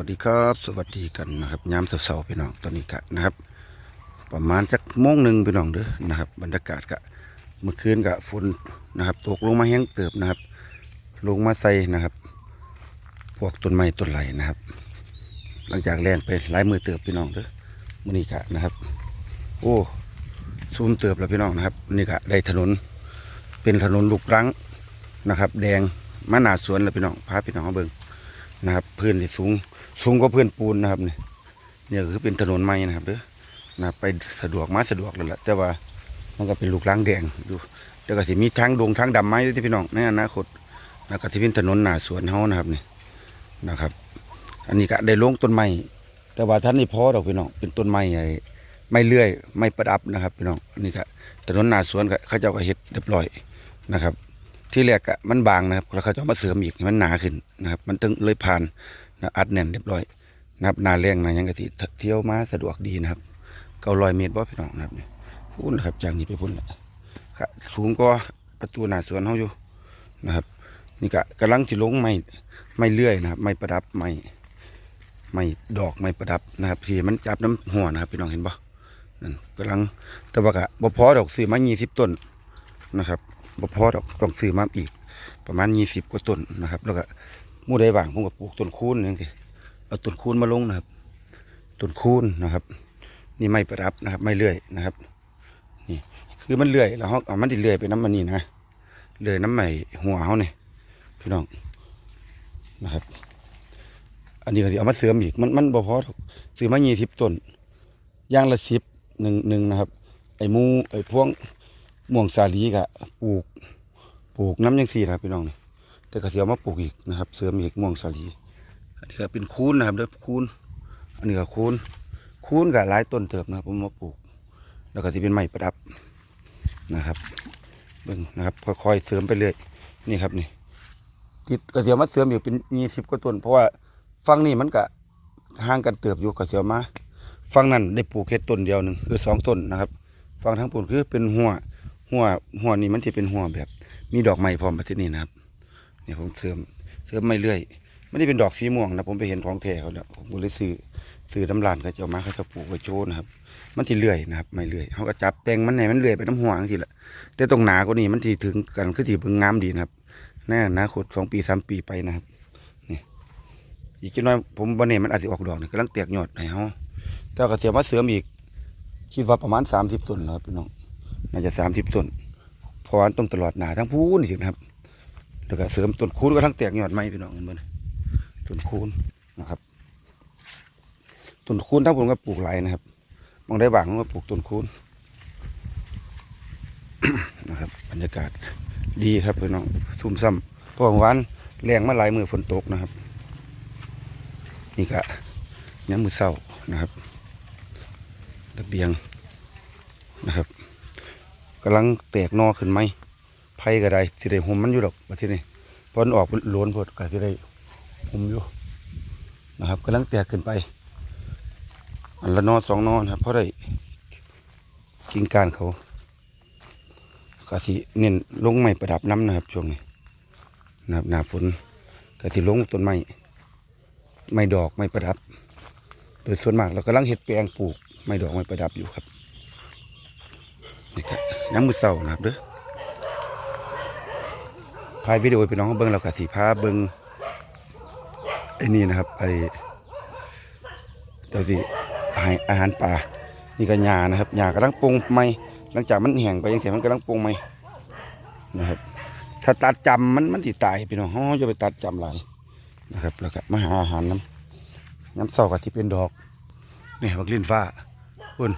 วัสดีครับ สวัสดีกันนะครับยามเสาร์ๆพี่น้องตอนนี้กะนะครับ ประมาณจักโมงหนึ่งพี่น้องเด้อนะครับ บรรยากาศกะเมื่อคืนกะฝนนะครับ ตกลงมาแห้งเติบนะครับ ลงมาใส่นะครับ พวกต้นไม้ต้นไหลนะครับ หลังจากแรงไปหลายมือเติบพี่น้องเด้อมื้อนี้กะนะครับ โอ้ซูมเติบแล้วพี่น้องนะครับนี่กะได้ถนนเป็นถนนลูกรังนะครับ แดงมาหนาสวนแล้วพี่น้องพาพี่น้องมาเบิ่งนะครับ พื้นที่สูง สูงกว่าพื้นปูนนะครับเนี่ยเนี่ยคือเป็นถนนใหม่นะครับเด้อนะไปสะดวกมาสะดวกเลยแหละแต่ว่ามันก็เป็นลูกล้างแดงอยู่แต่ก็สิมีทางดงทางดำไม้ด้วยที่พี่น้องในอนาคตแล้วก็ที่เป็นถนนหนาสวนเฮานะครับนี่นะครับ อันนี้ก็ได้ลงต้นไม้แต่ว่าท่านนี่พอดอกพี่น้องเป็นต้นไม้ไอ้ไม้เลื่อยไม้ประดับนะครับพี่น้องอันนี้ก็ถนนหนาสวนก็เขาเจ้าก็เฮ็ดเรียบร้อยนะครับ ที่แรกอะมันบางนะครับแล้วเขาจะเอามาเสริมอีกมันหนาขึ้นนะครับ มันตึงเลยผ่าน นะอัดแน่นเรียบร้อยนะครับนาแรงนายังกะทิเที่ยวมาสะดวกดีนะครับเก้าร้อยเมตรบ่พี่น้องนะครับนี่พุ่นครับจากนี้ไปพุ่นละครับสูงกว่าประตูหน้าสวนเฮาอยู่นะครับ นี่ก็กำลังสิลงไม้ไม้เลื่อยนะครับ ไม้ประดับไม้ไม้ดอกไม้ประดับนะครับที่มันจับน้ำหัวนะครับพี่น้องเห็นบ่นั่นกำลังแต่ว่าก็บ่พอดอกซื้อมา20ต้นนะครับบ่พอดอกต้องซื้อมาอีก ประมาณยี่สิบกว่าต้นนะครับ แล้วก็ มู่ใดว่างผมก็ปลูกต้นคูนนี่สิเอาต้นคูนมาลงนะครับต้นคูนนะครับ นี่ไม้ประดับนะครับ ไม้เลื่อยนะครับ นี่คือมันเลื่อยแล้วเขาเอามันติเลื่อยไปน้ำมันนี่นะเลื่อยน้ำใหม่หัวเขาเนี่ยพี่น้องนะครับ อันนี้ก็สิเอามาเสริมอีกมันมันบ่พอซื้อมายี่สิบต้นย่างละสิบหนึ่งหนึ่งนะครับ ไอ้มูไอ้พวงม่วงสาลีกะปลูกปลูกน้ำยังสี่ครับพี่น้องเนี่ย แต่ก็เสียมาปลูกอีกนะครับ เสริมอีกม่วงสาลีอันนี้ก็เป็นคูนนะครับเด้อคูนอันนี้ก็คูนคูนกับหลายต้นเติบนะครับผมมาปลูก แล้วก็ที่เป็นไม้ประดับนะครับเบิ่งนะครับค่อยๆเสริมไปเรื่อยนี่ครับนี่ติดก็เสียมาเสริมอยู่เป็นยี่สิบกว่าต้นเพราะว่าฟังนี่มันก็ห่างกันเติบอยู่ก็เสียมาฟังนั้นได้ปลูกแค่ต้นเดียวหนึ่งคือสองต้นนะครับฟังทั้งปุ่นคือเป็นหัวหัวหัวนี่มันจะเป็นหัวแบบ มีดอกไม้พร้อมมาที่นี่นะครับ นี่ยผมเสริมเสริมไม่เรื่อยไม่ได้เป็นดอกสีม่วงนะผมไปเห็นของแท้เขาแล้วผมเลยซื้อซื้อน้ำลานเขาจะเอามาเขาจะปลูกไว้โชว์นะครับ มันที่เลื่อยนะครับไม่เลื่อยเขาก็จับแตงมันไหนมันเลื่อยไปน้ำหัวทีละแต่ตรงหนากว่านี้มันที่ถึงกันคือที่เบิ่งงามดีนะครับแน่นะคตสองปีสามปีไปนะครับนี่อีกจน้อยผมวันนี้มันอาจจะออกดอกนี่กำลังแตกยอดให้เขาแต่ก็เสียมาเสริมอีกคิดว่าประมาณสามสิบต้นแล้วครับพี่น้องน่าจะสามสิบต้นเพราะว่าต้องตลอดหนาทั้งพูนสินะครับ แล้วก็เสริมต้นคูนก็ทั้งแตกยอดไม้พี่น้องเห็นบ่เนี่ยต้นคูนนะครับต้นคูนทั้งผมก็ปลูกหลายนะครับบางได้บางผมก็ปลูกต้นคูนนะครับบรรยากาศดีครับพี่น้องซุ่มซ้ำพราะว่าวันแรงมาหลายมือฝนตกนะครับ นี่ก็ย้ำมือเศร้านะครับระเบียงนะครับกำลังแตกนอขึ้นไหม ไผ่ก็ได้สิได้ห่มมันอยู่ดอกประเทศนี้เพราะมันออกเป็นโหลนพดก็สิได้ห่มอยู่นะครับกำลังแตกขึ้นไป อันละนอนสองนอนครับเพราะได้กิ่งการเขาก็สิเน้นลงไม้ประดับน้ำนะครับช่วงนี้นะครับหนาฝนก็สิลงต้นไม้ไม้ดอกไม้ประดับ โดยส่วนมากเรากำลังเห็ดแปลงปลูกไม้ดอกไม้ประดับอยู่ครับนี่ครับยังมือเศร้านะครับเด้อ ถ่ายวิดีโอไปน้องเบิ้งเรากะสีพาเบิ้งไอ้นี่นะครับไอ้เดี๋ยวที่อาหารอาหารป่านี่ก็หญ้านะครับหญ้ากำลังปรุงใหม่หลังจากมันแห้งไปยังเสียมันกำลังปรุงใหม่นะครับ ถ้าตัดจำมันมันติตายพี่น้องเขาจะไปตัดจำหลายนะครับ แล้วก็มาหาอาหารน้ำน้ำเศร้ากับที่เป็นดอกนี่บักลิ้นฟ้าคุณ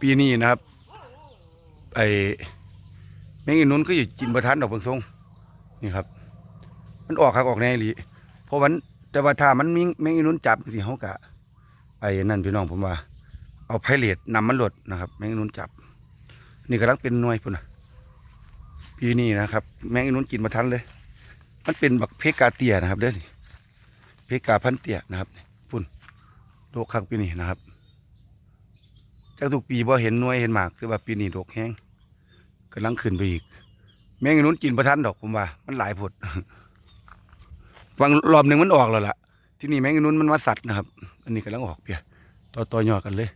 ปีนี้นะครับ ไอ้แมงอีนุนก็อยู่กินประทันดอกเบิงทรง นี่ครับ มันออกคักออกแน่อีหลีเพราะวันแต่ว่าถ้ามันมีแมงอีนุนจับสิเขากะไอ้นั่นพี่น้องผมว่า เอาไพเรตนำมันหลดนะครับ แมงอีนุนจับ นี่กำลังเป็นหน่วยพุ่นนะปีนี้นะครับ แมงอีนุนกินประทันเลย มันเป็นบักเพกาเตียนะครับ เด้อนี่เพกาพันเตียนะครับพุ่นโลกคักปีนี้นะครับจากทุกปีบ่เห็นหน่วยเห็นหมากคือว่าปีนี้ดกแห้งกำลังขึ้นไปอีก แมงนุนกินประทันดอกผมว่า มันหลายผดบางรอบหนึ่งมันออกแล้วล่ะ ที่นี่แมงนุ่นมันมาสัตว์นะครับ อันนี้กำลังออกเปียต่อต่อยอดกันเลย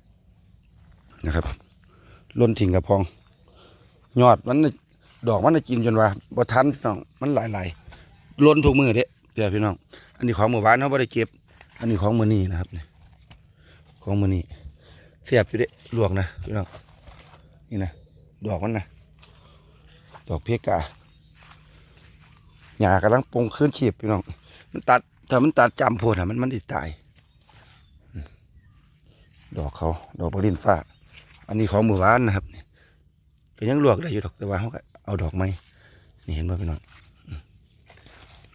นะครับล้นถิ่งกับพอง ยอดมันดอกมันน่ะกินจนว่าบ่ทันน้องมันหลายๆล้นทุกมือเด้เดี๋ยวพี่น้อง อันนี้ของหมู่บ้านเขาบ่ได้เก็บ อันนี้ของมือนี้นะครับนี่ของมือนี้เสียบอยู่เด้ลวกนะพี่น้องนี่นะดอกมันนะ ดอกเพกาหญ้ากำลังปงคืนชีพพี่น้อง มันตัดถ้ามันตัดจำโพดอะมันมันสิตาย ดอกเขาดอกบรินฟ้า อันนี้ของหมู่บ้านนะครับก็ยังลวกได้อยู่ดอกแต่ว่าเขาก็เอาดอกไม้นี่เห็นไหมพี่น้องอืม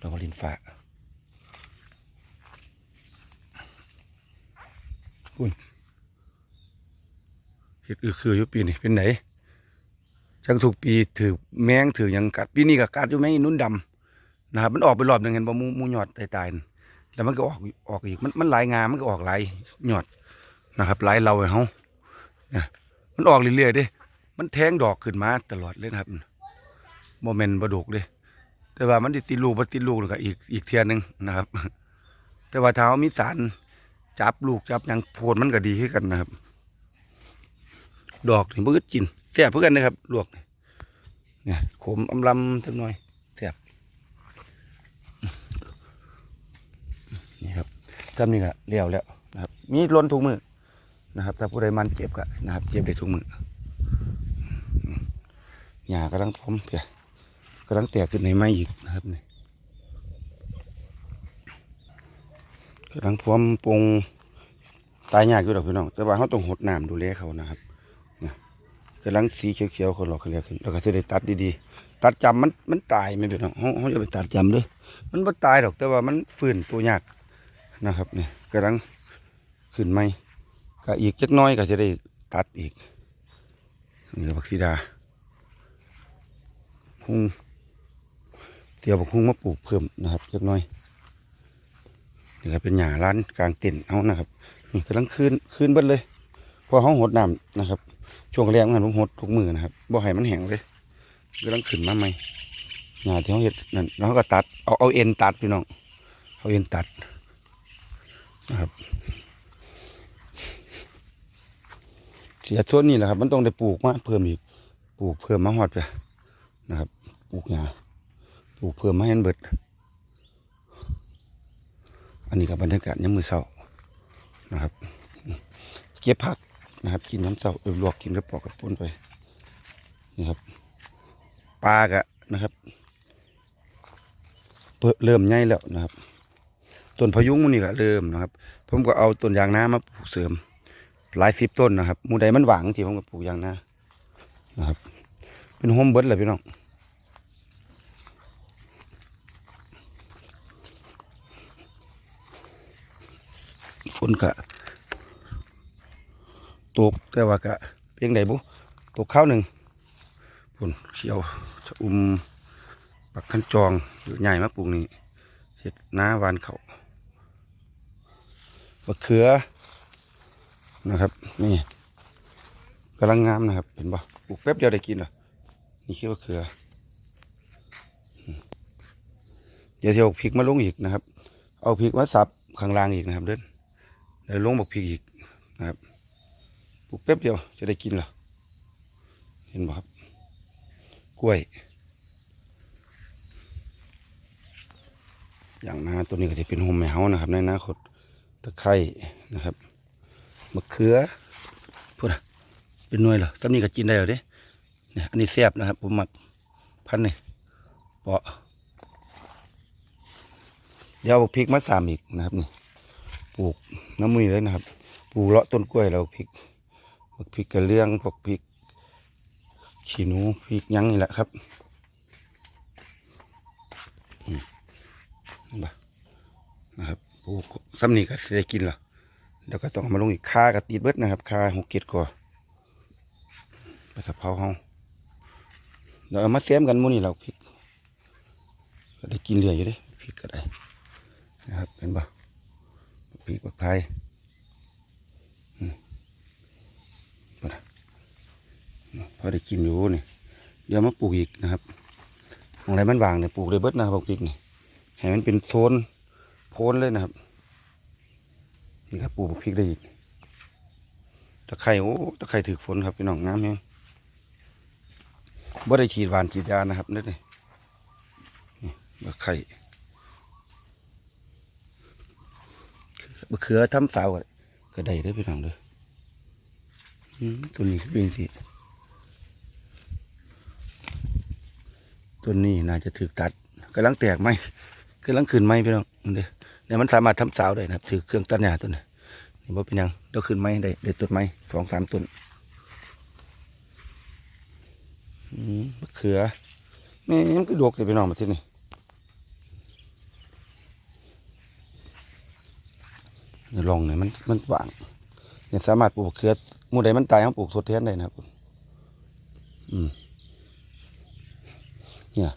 ดอกลินฟ้าคุณเห็ดอือคืออยู่ปีนี่เป็นไหน จังถูกปีถือแมงถือยังกัดปีนี้ก็กัดอยู่แมงนุ่นดำนะครับมันออกไปรอบหนึ่งเห็นบ่มูมูหยอดตายๆนั่แล้วมันก็ออกออกอีกมันมันหลายงามมันก็ออกหลายหยอดนะครับหลายเราเขาเนี่ยมันออกเรื่อยๆเด้ มันแทงดอกขึ้นมาตลอดเลยนะครับโมเมนต์บดกเลยแต่ว่ามันติดลูกบ่ติดลูกแล้วก็อีกอีกเทียนหนึ่งนะครับ แต่ว่าถ้ามีสารจับลูกจับยังโพดมันก็ดีขึ้นกันนะครับ ดอกถึงบ่อึดกิน แซ่บเพื่อกันนะครับลวกเนี่ยขมอำลำสักหน่อยแซ่บนี่ครับทำนี่ก็เลี้ยวแล้วนะครับ มีล้นทุกมือนะครับถ้าผู้ใดมันเจ็บก็นะครับเจ็บได้ทุกมือหญ้ากำลังพร้อมเพียกำลังแตกขึ้นในไม้อีกนะครับนี่กำลังพร้อมปรุงตายยากอยู่ดอกพี่น้องแต่ว่าเขาต้องหดน้ำดูแลเขานะครับ กำลังสีเขียวๆเขาหลอกเขาเรียกขึ้นแล้วก็จะได้ตัดดีๆ ตัดจำมันมันตายไม่เป็นหรอกเขาเขาจะไปตัดจำด้วยมันไม่ตายหรอกแต่ว่ามันฟื้นตัวยากนะครับเนี่ยกำลังขึ้นไหมก็อีกจักน้อยก็จะได้ตัดอีกนี่ก็ผักซีดาคงเตียวบักคงมาปลูกเพิ่มนะครับเล็กน้อยนี่ก็เป็นหญ้าร้านกลางเต็นท์เอานะครับนี่กำลังคืนคืนเบิดเลยเพอเขาหดน้ำนะครับ ช่วงแรกมันผมหดทุกมือนะครับบ่ให้มันแห้งเลยกำลังขึ้นมาใหม่หญ้าที่เขาเห็ดนั่นแล้วเขาก็ตัดเอาเอาเอ็นตัดพี่น้องเอาเอ็นตัดนะครับ เสียส่วนนี้แหละครับ มันต้องได้ปลูกมาเพิ่มอีกปลูกเพิ่มมาหอดไปนะครับปลูกหญ้าปลูกเพิ่มมาให้มันเบิด อันนี้กับบรรยากาศยามมือเช้านะครับ เก็บผัก นะครับ กินน้ำเช้าเออลวกกินกระปอกกระปุ้นไปนี่ครับปลากะนะครับเปิดเริ่มใหญ่แล้วนะครับต้นพะยุงมันนี่ก็เริ่มนะครับ ผมก็เอาต้นยางนามาปลูกเสริม หลายสิบต้นนะครับมูใดมันหวางที่ผมก็ปลูกยางนานะครับ เป็นโฮมเบิร์ดเลยพี่น้องฝนกะ ตกแต่ว่ากะเพียงใดบุตกข้าวหนึ่งฝนเขียวชะอุ่มปักขันจองอยู่ใหญ่มาปลูกนี่เห็ดหน้าวานเขามะเขือนะครับ นี่กำลังงามนะครับ เห็นปะปลูกแป๊บเดียวได้กินเหรอนี่คือมะเขืออืมเดี๋ยวเที่ยวพริกมาลงอีกนะครับ เอาพริกมาสับข้างล่างอีกนะครับเดินเดี๋ยวลงบักพริกอีกนะครับ ลูกแป๊บเดียวจะได้กินเหรอเห็นไหมครับ กล้วยอย่างนาตัวนี้ก็จะเป็นโฮมแมวนะครับ ในอนาคตตะไคร่นะครับมะเขือพูดอะเป็นหน่วยเหรอตอนนี้ก็กินได้เหรอเด้เนี่ยอันนี้แซ่บนะครับผมหมักพันนี่เปาะเดี๋ยวเอาพริกมาสามอีกนะครับนี่ปลูกน้ำมือเลยนะครับ ปลูกเลาะต้นกล้วยเราพริก กพริกกระเลี้ยงพวกพริกขี้หนูพริกยังนี่แหละครับนี่บ่นะครับปลูกซ้ำนี่ก็จะได้กินเหรอเดี๋ยวก็ต้องมาลงอีกค่ากระติดเบิดนะครับค่าหกเกตก่อนไปกับเพราเฮาเดี๋ยวเอามาเสียมกันมูนี่เราพริกก็ได้กินเรื่อยอยู่ดิพริกก็ได้นะครับเป็นบ่พริกบักไทยอืมบ่นะ พอได้กินอยู่นี่เดี๋ยวมาปลูกอีกนะครับตรงไหนมันวางเนี่ยปลูกเลยเบิดนะครับบักพริกนี่ให้มันเป็นโซนโพนเลยนะครับนี่ครับปลูกพริกได้อีกตะไคร่โอ้ตะไคร่ถือฝนครับพี่น้องงามแฮงบ่ได้ฉีดหวานฉีดยานะครับนี่นี่ตะไคร่บะเขือทำสาวก็ได้เด้อพี่น้องเด้อตัวนี้คือเป็นสิ ตัวนี้น่าจะถือตัดกำลังแตกไหมกำลังขึ้นไหมพี่น้องเด้อเนี่ยมันสามารถทำสาวได้นะครับถือเครื่องตัดหญ้าตัวนี้นี่ว่าเป็นยังเดี๋ยวขึ้นไหมได้เด็ดต้นไม้สองสามต้นมะเขือแม่มันก็ดกเลยพี่น้องมาที่นี่นี่ลองเนี่ยมันมันหวานเนี่ยสามารถปลูกเขือมูใดมันตายเขาปลูกทดแทนได้นะครับอืม เนี่ย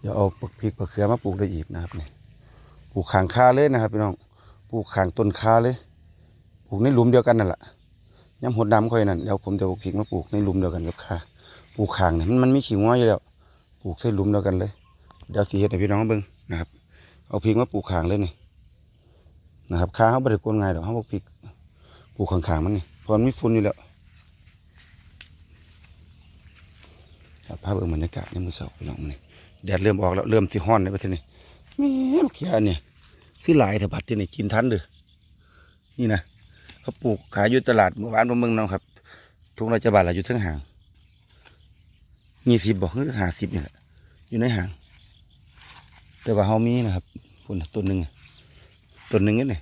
เดี๋ยวเอาปลูกพริกมะเขือมาปลูกได้อีกนะครับเนี่ยปลูกขางคาเลยนะครับพี่น้องปลูกขางต้นคาเลยปลูกในหลุมเดียวกันนั่นแหละย้ำหดดำค่อยนั่นเดี๋ยวผมจะเอาพริกมาปลูกในหลุมเดียวกันกับคาปลูกขางเนี่ยมันมีขิงง้อยอยู่แล้วปลูกใส่หลุมเดียวกันเลย เดี๋ยวสีเห็ดให้พี่น้องเบิ่งนะครับ เอาพริกมาปลูกขางเลยนี่นะครับคาเขาบริโกนง่ายดอกเขาบอกพริกปลูกขางๆมันนี่พราะมันมีฝุ่นอยู่แล้วครับ ภาพเบิ่งบรรยากาศในมือเสาพี่น้องมันนี่แดดเริ่มออกแล้วเริ่มสิฮ้อนในประเทศนี้แม่มเขียเนี่ยคือหลายถบัดที่นี่กินทันเด้อนี่นะเขาปลูกขายอยู่ตลาดเมื่อวานเมืองน้องครับ ทุกราชบาลละอยู่ทั้งห่างมีสิบบอกคือหาสิบนี่แหละอยู่ในห่าง แต่ว่าเฮามีนะครับคนต้นหนึ่งต้นหนึ่งนี่นี่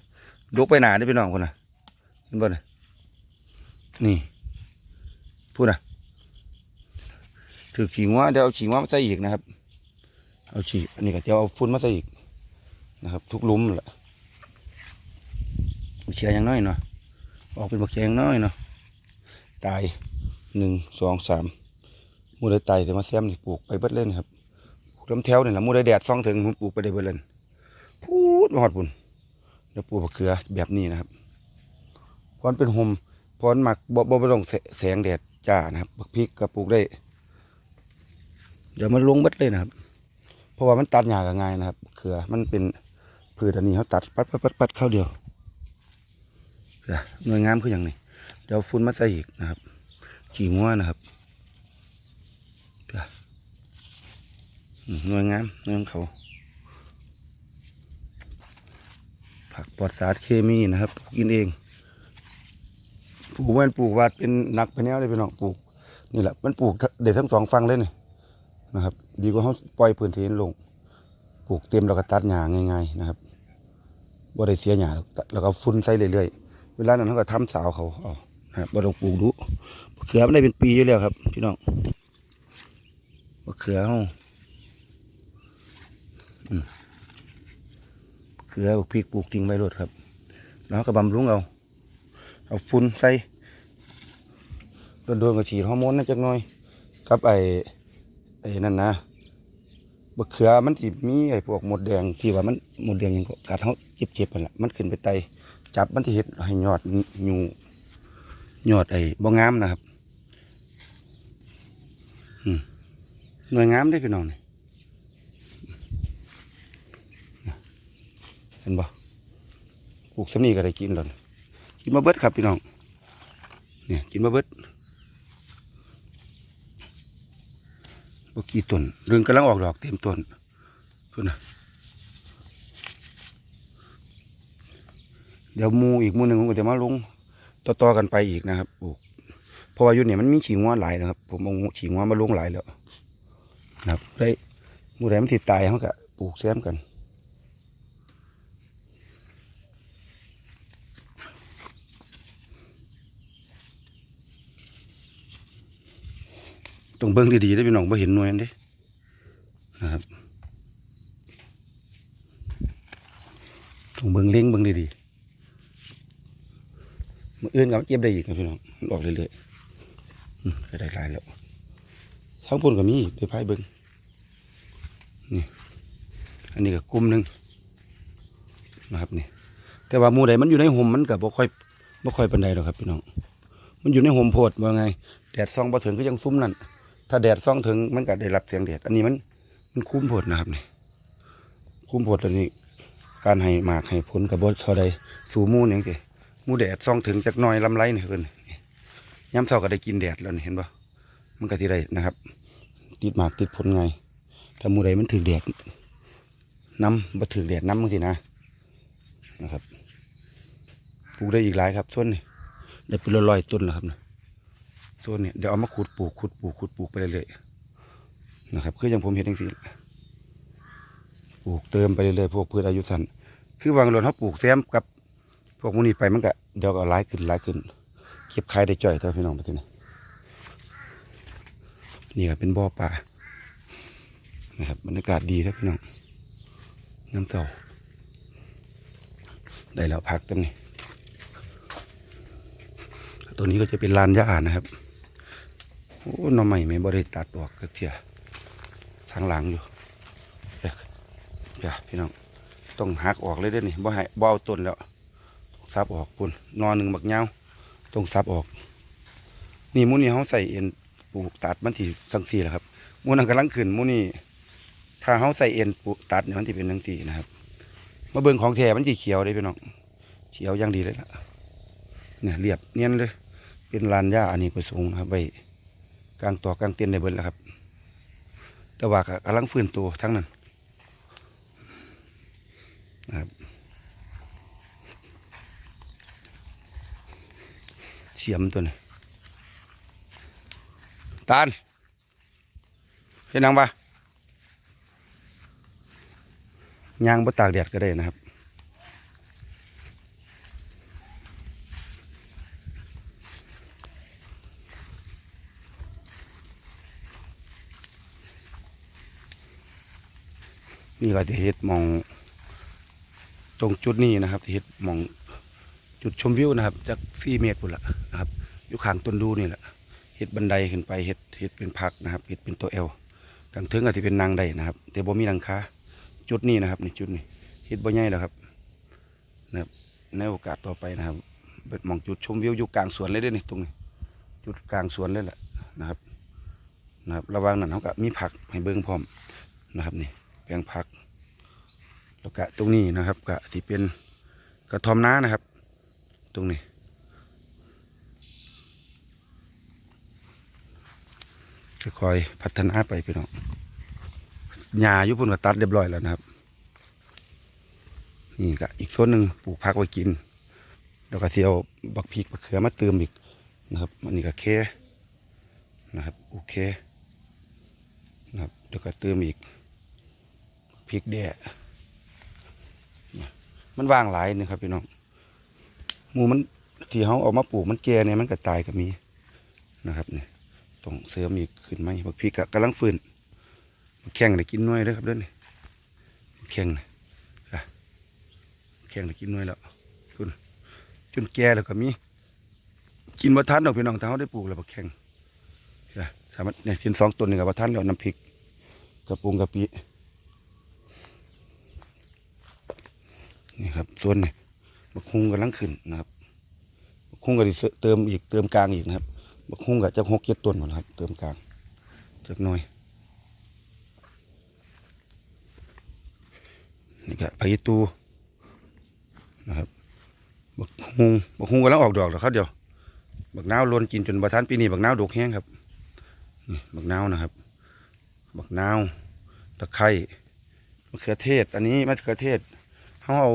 ดกไปหนาได้อพี่น้องคนน่ะเห็นบ่น่ะนี่พูดนะ ถือขี่ง้วเดี๋ยวเอาขี่ง้วมาใส่อีกนะครับ เอาขี่อันนี้ก็จะเอาฟุ้นมาใส่อีกนะครับ ทุกลุมแหละบักเชียอย่างน้อยเนาะออกเป็นบักเชียอย่างน้อยเนาะตายหนึ่งสองสามมูได้ตายแต่มาแซมนี่ปลูกไปเบิดเล่นครับปลูกลำแถวนี่แหละมูได้แดดซ่องถึงผมปลูกไปได้เบิดเล่นพูดมาหอดปุ่นแล้วปลูกบักเขือแบบนี้นะครับพรอนเป็นห่มพรอนหมักบ่บ่บ่ต้องแสแสงแดดจ้านะครับบักพริกก็ปลูกได้ เดี๋ยวมันลงเบิดเลยนะครับ เพราะว่ามันตัดหญ้ากง่ายนะครับเขือมันเป็นพืชอันนี้เขาตัดปัดปัดปัดปัดเข้าเดียวจ้ะหน่วยงามคืออย่างนี้เดี๋ยวฟุ้นมาใส่อีกนะครับขี่งัวนะครับจ้ะอืมหน่วยงามหน่วยงเขาผักปลอดสารเคมีนะครับ กินเองปลูกมันปลูกวาดเป็นหนักไปแนวเลยพี่น้องปลูกนี่แหละมันปลูกเด็ดทั้งสองฝั่งเลยนี่ นะครับ ดีกว่าเขาปล่อยพื้นที่ลงปลูกเต็มแล้วก็ตัดหญ้าง่ายๆนะครับบ่ได้เสียหญ้าแล้วก็ฟุ้นใส่เรื่อยๆเวลานั้นเขาก็ทำสาวเขาเอานะครับบ่ต้องปลูกดูเขือมันได้เป็นปีอยู่แล้วครับ พี่น้องเขือเขาอืมมะเขือบกพริกปลูกทิ้งไว้รดครับ แล้วก็บำรุงเอาเอาฝุ่นใส่โดนๆก็ฉีดฮอร์โมนนะจักหน่อยกับไอ อ้นั่นนะมะเขือมันที่มีไอ้พวกหมดแดงที่ว่ามันหมดแดงยังก็กัดเขาเจ็บๆไปละมันขึ้นไปไตจับมันที่เห็ดให้ยอดอยู่ยอดไอ้บ่งามนะครับหน่วยงามได้พี่น้องนี่เห็นบ่ปลูกสำนีก็ได้กินแล้วนี่กินมาเบิดครับพี่น้องเนี่ยกินมาเบิด บ่กี่ต้นเรื่องกำลังออกดอกเต็มต้นพุ่นนะเดี๋ยวมูอีกมูหนึ่งผมก็จะมาลงต่อๆกันไปอีกนะครับปลูกเพราะว่าอยู่เนี่ยมันมีฉีงว่าหลายนะครับ ผมเอาฉีงว่ามาลงหลายแล้วนะครับได้มูแดมันติดตายเขากะปลูกแซมกัน ต้องเบิ้งดีๆได้พี่น้องไ่เห็นหน่วยนั่นเด้นะครับต้องเบิ้งเล้งเบิ้งดีๆมืออื่นก็เก็บได้อีกนะพี่น้องมันออกเรื่อยๆก็ได้หลายแล้วทั้งปุ่นก็มีอีกเดี๋ยวพายเบิ้งนี่อันนี้ก็กลุ่มหนึ่งนะครับนี่แต่ว่ามูใดมันอยู่ในห่มมันก็บ่ค่อยบ่ค่อยปานใดหรอกครับพี่น้องมันอยู่ในห่มโพดว่าไงแดดส่องบ่ถึงก็ยังซุ้มนั่น ถ้าแดดส่องถึงมันก็ได้รับเสียงแดด อันนี้มันมันคุ้มโพดนะครับนี่คุ้มโพดตัวนี้ การให้หมากให้ผลกับบดเท่าใดสู่มูนี่สิมูแดดซ่องถึงจากน้อยลำไรนี่เพิ่นย้ำเช้าก็ได้กินแดดแล้วนี่เห็นปะมันก็ที่ได้นะครับ ติดหมากติดผลไงถ้ามูใดมันถือแดดน้ำบ่ถือแดดน้ำบางทีนะนะครับปลูกได้อีกหลายครับส่วนนี้ได้เป็นร้อยๆต้นแล้วครับนะ ส่วนนี้เดี๋ยวเอามาขุดปลูกขุดปลูกขุดปลูกไปเรื่อยๆนะครับ คืออย่างผมเห็นจังซี่ปลูกเติมไปเรื่อยๆพวกพืชอายุสั้นคือวางหล่นเขาปลูกแซมกับ พวกมูนี้ไปมันก็เดี๋ยวก็หลายขึ้นหลายขึ้น เก็บขายได้จ่อยเท่าพี่น้องไปทีนี้นี่ก็เป็นบ่อป่านะครับบรรยากาศดีครับพี่น้องน้ำเศร้าได้แล้วพักตรงนี้ตัวนี้ก็จะเป็นลานหญ้านะครับ โอ้หน่อใหม่ไม่บริตัดออกก็เทียทางหลังอยู่เดี๋ยวเดี๋ยวพี่น้องต้องหักออกเลยเด้อนี่บ่ให้บ่เอาต้นแล้วซับออกปุ่นนอนหนึ่งบักเงาต้องซับออก นี่มูนี่เขาใส่เอ็นปลูกตัดมันที่สังสีแหละครับมูนั่นกำลังขึ้นมูนี่ถ้าเขาใส่เอ็นปลูกตัดเนี่ยมันที่เป็นสังสีนะครับมาเบิ่งของแท้มันจีเขียวเลยพี่น้องเขียวย่างดีเลยล่ะเนี่ยเรียบเนียนเลย เป็นลานหญ้าอันนี้ประสงค์นะครับไว้ กลางต่อกลางเตียนในเบิดแล้วครับ แต่ว่าก็กำลังฟื้นตัวทั้งนั้นนะครับเสียมตัวนี้ตาลเห็นนังปะยางบ่ตากแดดก็ได้นะครับ นี่ก็จะเฮ็ดมอง ตรงจุดนี้นะครับที่เฮ็ดมองจุดชมวิวนะครับจากสี่เมตรพุ่นละนะครับอยู่ข้างต้นดูนี่แหละเฮ็ดบันไดขึ้นไปเฮ็ดเฮ็ดเป็นพักนะครับเฮ็ดเป็นตัวเอลกลางเทิงก็ที่เป็นนางได้นะครับ แต่บ่มีหลังคาจุดนี้นะครับนี่จุดนี้เฮ็ดบ่ใหญ่แล้วครับนะครับในโอกาสต่อไปนะครับเปิดมองจุดชมวิวอยู่กลางสวนเลยด้อนี่ตรงนี้ จุดกลางสวนเลยแหละนะครับนะครับระว่างนั้นเขาก็มีผักให้เบิ่งพร้อมนะครับนี่แปลงผัก แล้วก็ตรงนี้นะครับก็ที่เป็นกระทอมน้านะครับ ตรงนี้ค่อยๆพัฒนาไปพี่น้องหญ้ายู่พุ่นก็ตัดเรียบร้อยแล้วนะครับ นี่ก็อีกส่วนหนึ่งปลูกผักไว้กิน แล้วก็เสียวบักพริกบักเขือมาเติมอีกนะครับอันนี้ก็แค่นะครับโอเคนะครับแล้วก็เติมอีกพริกแด่ มันว่างหลายนะครับพี่น้องหมูมันที่เขาออกมาปลูกมันแก่เนี่ยมันก็ตายก็มีนะครับเนี่ยต้องเสริมอีกขึ้นไหมบักพริกกำลังฟื้นแข้งได้กินน้อยเด้อครับเด้อนี่แข้งนะแข้งได้กินน้อยแล้วคุณจนแก่แล้วก็มี กินบ่ทันดอกพี่น้องถ้าเขาได้ปลูกแล้วบักแข้งอะสามารถเนี่ยชิ้นสองต้นนี่งกับบ่ทันแล้วน้ำพริกกระปุงกะปิ นี่ครับส่วนนี่บักฮุงกำลังขึ้นนะครับบักฮุงก็สิเติมอีกเติมกลางอีกนะครับบักฮุงก็จะหกเจ็ดต้นหมดครับ เติมกลางจักหน่อยนี่ก็ไผ่ตูนะครับบักฮุงบักฮุงกำลังออกดอกแล้วครับเดี๋ยวบักนาวล้นกินจนประทานปีนี้บักนาวดกแห้งครับนี่บักนาวนะครับบักนาวตะไคร้มะเขือเทศ อันนี้มะเขือเทศ เขาเอา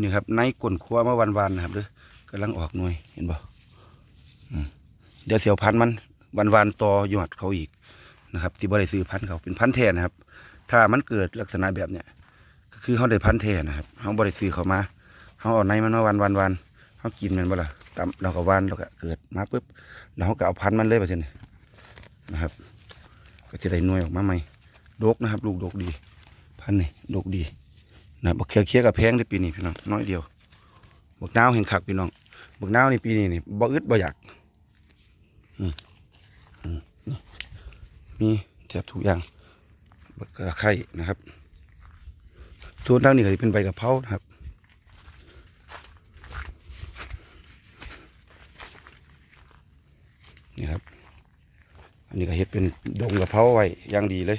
นี่ครับในกลนครัวเมื่อวันวานนะครับเด้อกำลังออกหน่วยเห็นบ่เดี๋ยวเสียวพันธุ์มันวันวานต่อยอดเขาอีกนะครับ ที่บริซื้อพันธุ์เขาเป็นพันธุ์แท้นะครับ ถ้ามันเกิดลักษณะแบบเนี้ยก็คือเขาได้พันธุ์แท้นะครับเขาบริซื้อเขามาเขาเอาในมันมาวันวันวันเขากินมันบ่ล่ะตามเราก็วันเราก็เกิดมาปุ๊บแล้วเขาก็เอาพันธุ์มันเลยไปเช่นนี้นะครับก็จะได้หน่วยออกมาใหม่ดกนะครับ ลูกดกดี พันธุ์นี่ดกดี นะบักเคียเคียกับแพงในปีนี้พี่น้องน้อยเดียวบักนาวเห็นคักพี่น้องบักนาวในปีนี้นี่บ่อึดบ่อยากมีแทบทุกอย่างบักกระไข่นะครับส่วนทางนี้ก็จะเป็นใบกะเพรานะครับนี่ครับ อันนี้ก็เฮ็ดเป็นดงกะเพราไว้อย่างดีเลย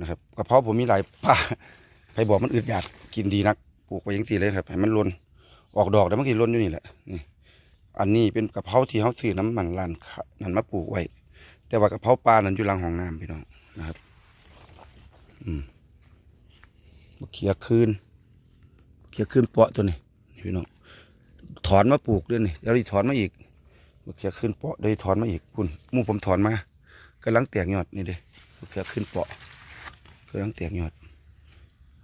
นะครับกะเพราผมมีหลายป่า ใครบอกมันอึดอยากกินดีนักปลูกไปยังสี่เลยครับให้มันหลนออกดอกแล้วมันก็ล้นอยู่นี่แหละนี่อันนี้เป็นกะเพราที่เขาซื้อน้ำมันร้านนั่นมาปลูกไว้ แต่ว่ากะเพราปลานั้นอยู่หลังห้องน้ำพี่น้องนะครับ อืมเขียคืนเขียคืนเปาะตัวนี้พี่น้องถอนมาปลูกด้วยนี่แล้วอีถอนมาอีกเขียคืนเปาะได้ถอนมาอีกคุณมู่ผมถอนมากำลังแตกยอดนี่เด้เขียคืนเปาะกำลังแตกยอด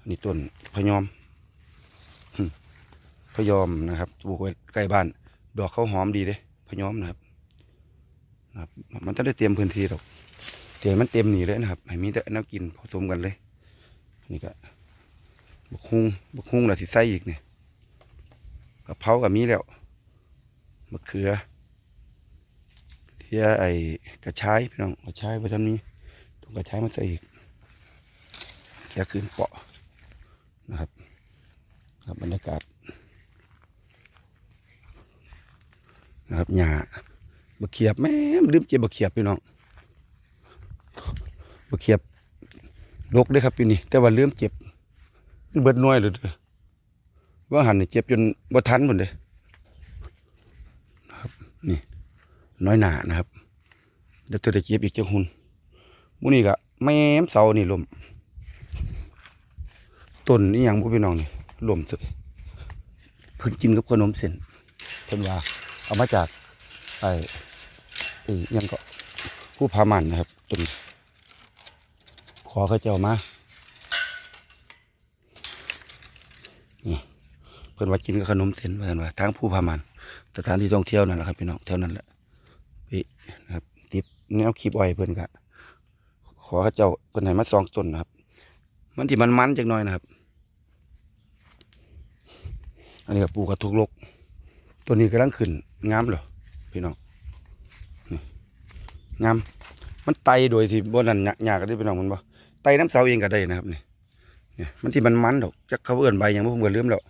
นนี้ต้นพยอมพยอมนะครับปลูกไว้ใกล้บ้าน ดอกเขาหอมดีเด้พยอมนะครับนะครับมันจะได้เตรียมพื้นที่หรอกเดี๋ยวมันเต็มหนีเลยนะครับให้มีแต่น้กินผสมกันเลย นี่ก็บกฮุงบกฮุงเราสิใส่อีกเนี่ยกะเพรากับมีแล้วมะเขือเทียไอ้กระชายพี่น้องกระชายว่าจะมีต้องกระชายมาใส่อีกแค่คืนเปาะ นะครับครับบรรยากาศนะครับหญ้าบะเขียบแม่ลืมเจ็บบะเขียบพี่น้องบะเขียบลกได้ครับปีนี้แต่ว่าเริ่มเจ็บเบิดน้อยเลยเด้อว่าหันนี่เจ็บจนบ่ทันหมดเลยนะครับนี่น้อยหนานะครับเดี๋ยวเธอได้เจ็บอีกเจ้าหุ่นมูนี่ก็แม่มเสานี่ลม ต้นนี่ยังบ่พี่น้องนี่ลมสึกเพิ่นกินกับขนมเส้นเพิ่นว่าเอามาจากไอ้ไอ้ยังก็ผู้พามันนะครับต้นขอเขาเจ้ามาเพิ่นว่ากินกับขนมเส้นเพิ่นว่าทางผู้พามันสถานที่ท่องเที่ยวนั่นแหละครับพี่น้องแถวนั้นแหละไปนะครับติดแนวขีบอ้อยเพิ่นก็ขอเขาเจ้าเพิ่นให้มาสองต้นนะครับ มันที่มันมันจักหน่อยนะครับ อันนี้ก็ปลูกกระทุกลก ตัวนี้กำลังขึ้นงามเหรอพี่น้องนี่งามมันไตโดยที่บนนั้นหยากๆก็ได้พี่น้องมันบ่ไตน้ำเสาเองก็ได้นะครับนี่เนี่ยมันที่มันมันดอกจักเขาเอื้อนใบยังบ่ผมก็ลืมแล้ว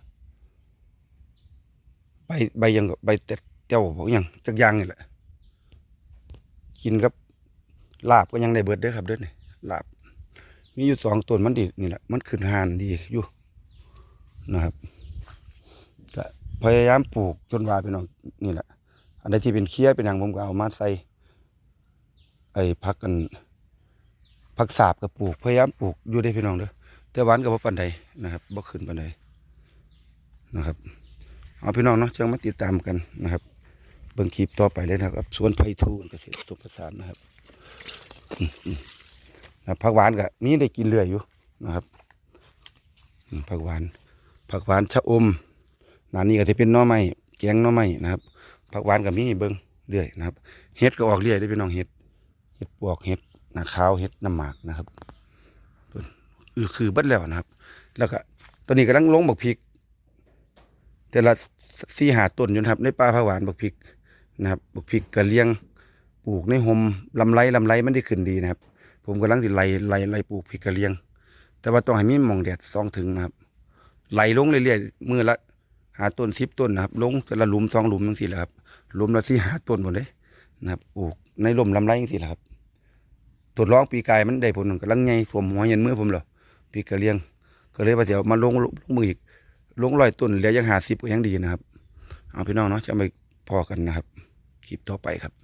ใบใบยังก็ใบแต่เจ้าบอกยังจักยางนี่แหละกินกับลาบก็ยังได้เบิดเด้อครับเด้อนี่ลาบมีอยู่สองต้นมันดีนี่แหละมันขึ้นหานดีอยู่นะครับ พยายามปลูกจนว่าพี่น้องนี่แหละ อันใดที่เป็นเคี้ยเป็นหยังผมก็เอามาใส่ไอ้พักกันพักสาบกับปลูกพยายามปลูกอยู่ได้พี่น้องเด้อแต่หวานกับว่าปันใดนะครับบ่ขึ้นปันใดนะครับเอาพี่น้องเนาะจังมาติดตามกันนะครับเบิ่งคลิปต่อไปเลยนะครับสวนไผ่ทูนเกษตรสมผสานนะครับนะผักหวานก็มีได้กินเรื่อยอยู่นะครับผักหวานผักหวานชะอม นานี้ก็จะเป็นน่อไม้แกงน่อไม้นะครับผักหวานก็มีเบิ่งเรื่อยนะครับเฮ็ดก็ออกเรื่อยได้อพี่น้องเฮ็ดเห็ดปวกเห็ดนาขาวเห็ดน้ำหมากนะครับอือคือเบัดแล้วนะครับ แล้วก็ตอนนี้กำลังลงบักพริก แต่ละสี่หาต้นอยู่นะครับในป่าผาหวานบักพริกนะครับบักพริกกระเลี้ยงปลูกในหมลำไรลำไรมันได้ขึ้นดีนะครับ ผมกำลังสิไล่ไล่ไล่ปลูกพริกกระเลียง แต่ว่าต้องให้มีหมองแดดซองถึงนะครับไหลลงเรื่อยๆมือละ หาต้นสิบต้นนะครับลงแต่ละหลุมสองหลุมยังสี่แหละครับหลุมละสี่หาต้นหมดเลยนะครับปลูกในร่มลำไรยังสี่แหละครับตรวจร้องปีกายมันได้ผลกำลังไงสวมหัวเย็นมือผมเหรอปีกระเลียง ก็เลยว่าเดี๋ยวมาลงลงมืออีกลงลอยต้นเหลือยังหาสิบก็ยังดีนะครับ เอาพี่น้องเนาะจะไปพอกันนะครับคลิปต่อไปครับ